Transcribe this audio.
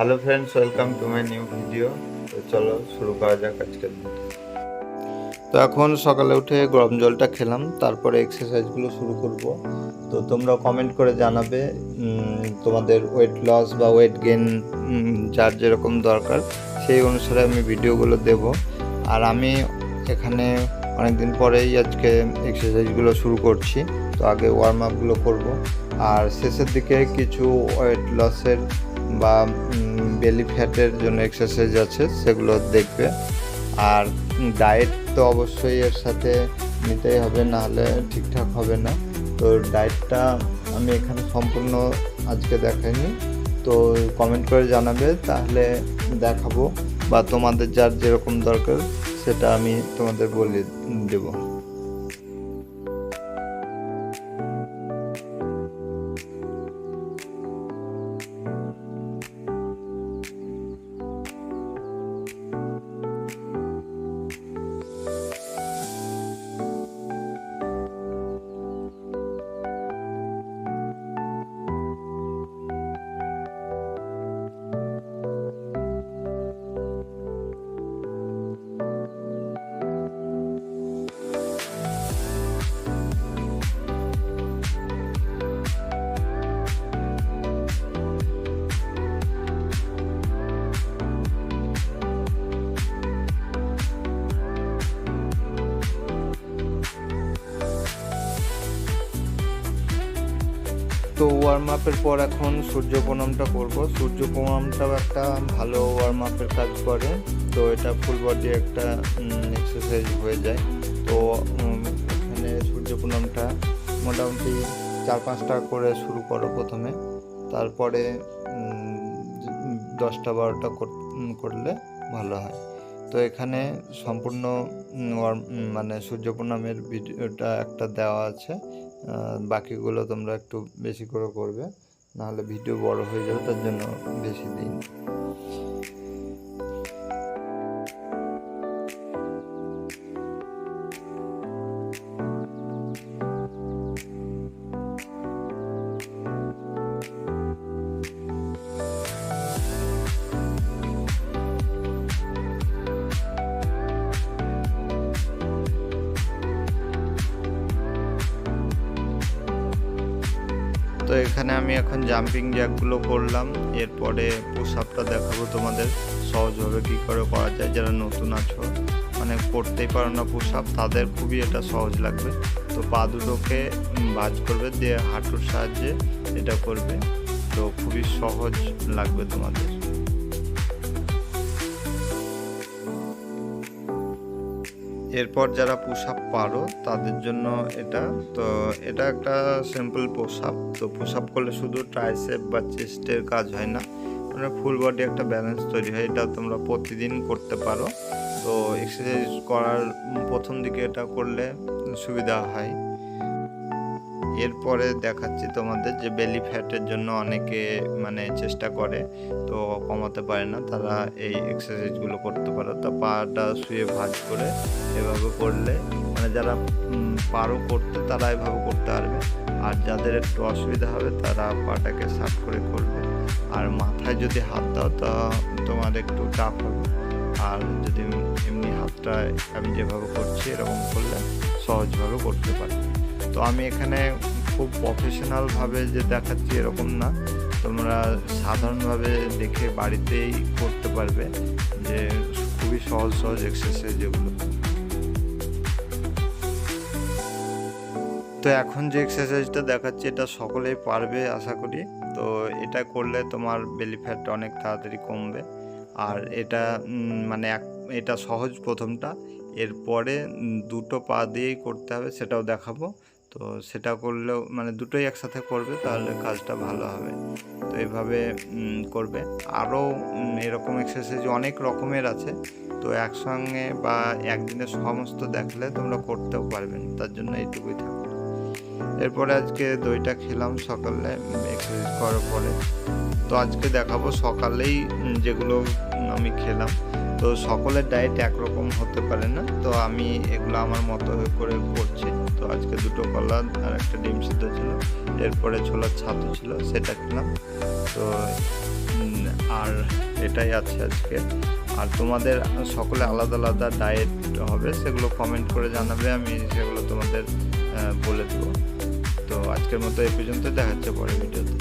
Hello friends welcome to my new video তো চলো শুরু করা যাক আজকের তো এখন সকালে উঠে গরম জলটা খেলাম, তারপরে এক্সারসাইজগুলো শুরু করব। তো তোমরা কমেন্ট করে জানাবে তোমাদের ওয়েট লস বা ওয়েট গেন যার যেরকম দরকার, সেই অনুসারে আমি ভিডিওগুলো দেব। আর আমি এখানে অনেকদিন পরেই আজকে এক্সারসাইজগুলো শুরু করছি। তো আগে ওয়ার্ম আপগুলো করব। আর শেষের দিকে কিছু ওয়েট লসের বা বেলি ফ্যাটের জন্য এক্সারসাইজ আছে, সেগুলো দেখবে। আর ডায়েট তো অবশ্যই এর সাথে নিতেই হবে না হলে ঠিকঠাক হবে না। তো ডায়েটটা আমি এখানে সম্পূর্ণ আজকে দেখাইনি। তো কমেন্ট করে জানাবে, তাহলে দেখাবো। বা তোমাদের যার যেরকম দরকার, সেটা আমি তোমাদের বলে দেবো। তো ওয়ার্ম আপের পর এখন সূর্য প্রণামটা করব। সূর্য প্রণামটাও একটা ভালো ওয়ার্ম আপের কাজ করে। তো এটা ফুল বডি একটা এক্সারসাইজ হয়ে যায়। তো এখানে সূর্য প্রণামটা মোটামুটি চার পাঁচটা করে শুরু করো প্রথমে। তারপরে দশটা বারোটা কর- করলে ভালো হয়। তো এখানে সম্পূর্ণ মানে সূর্যপ্রণামের ভিডিওটা একটা দেওয়া আছে। বাকিগুলো তোমরা একটু বেশি করে করবে, নাহলে ভিডিও বড় হয়ে যাবে, তার জন্য বেশি দিন। তো এখানে আমি এখন জাম্পিং জ্যাকগুলো করলাম। এরপরে পুশ দেখাবো তোমাদের, সহজভাবে কী করে করা যায়, যারা নতুন আছো। মানে করতেই পারো না পুশ আপ তাদের খুবই এটা সহজ লাগবে। তো পা দুটোকে ভাঁজ করবে, দিয়ে হাঁটুর সাহায্যে এটা করবে। তো খুবই সহজ লাগবে তোমাদের। এরপর যারা পোশাক পারো, তাদের জন্য এটা। তো এটা একটা সিম্পল পোশাক। তো পোশাক করলে শুধু ট্রাইসেপ বা চেস্টের কাজ হয় না মানে ফুল বডি একটা ব্যালেন্স তৈরি হয়। এটা তোমরা প্রতিদিন করতে পারো। তো এক্সারসাইজ করার প্রথম দিকে এটা করলে সুবিধা হয়। এরপরে দেখাচ্ছি তোমাদের যে বেলি ফ্যাটের জন্য অনেকে মানে চেষ্টা করে, তো কমাতে পারে না, তারা এই এক্সারসাইজগুলো করতে পারো। তা পাটা শুয়ে ভাজ করে এভাবে করলে মানে যারা পারো করতে, তারা এভাবে করতে পারবে। আর যাদের একটু অসুবিধা হবে, তারা পাটাকে সাফ করে করবে। আর মাথায় যদি হাত দাও, তা তোমার একটু টাফ হবে। আর যদি এমনি হাতটা আমি যেভাবে করছি, এরকম করলে সহজভাবে করতে পারবে। তো আমি এখানে খুব প্রফেশনালভাবে যে দেখাচ্ছি এরকম না। তোমরা সাধারণভাবে দেখে বাড়িতেই করতে পারবে যে খুবই সহজ সহজ এক্সারসাইজ যেগুলো। তো এখন যে এক্সারসাইজটা দেখাচ্ছি এটা সকলেই পারবে আশা করি। তো এটা করলে তোমার বেলি ফ্যাট অনেক তাড়াতাড়ি কমবে। আর এটা মানে এক, এটা সহজ প্রথমটা। এরপরে দুটো পা দিয়েই করতে হবে, সেটাও দেখাবো। তো সেটা করলেও মানে দুটোই একসাথে করবে, তাহলে কাজটা ভালো হবে। তো এইভাবে করবে। আরও এরকম এক্সারসাইজ অনেক রকমের আছে। তো একসঙ্গে বা একদিনে সমস্ত দেখলে তোমরা করতেও পারবে। তার জন্য এইটুকুই থাকবে এরপরে আজকে দইটা খেলাম সকালে এক্সারসাইজ করার পরে। তো আজকে দেখাবো সকালেই যেগুলো আমি খেলাম। তো সকলের ডায়েট একরকম হতে পারে না। তো আমি এগুলো আমার মতো করে করছি। দুটো কলা আর একটা ডিম সিদ্ধ ছিল। এরপরে ছোলার ছাতু ছিল, সেটা খেলাম। তো আর এটাই আছে আজকে। আর তোমাদের সকলে আলাদা আলাদা ডায়েট হবে, সেগুলো কমেন্ট করে জানাবে, আমি সেগুলো তোমাদের বলে দেবো। তো আজকের মতো এই পর্যন্ত দেখাচ্ছে পরে ভিডিওতে।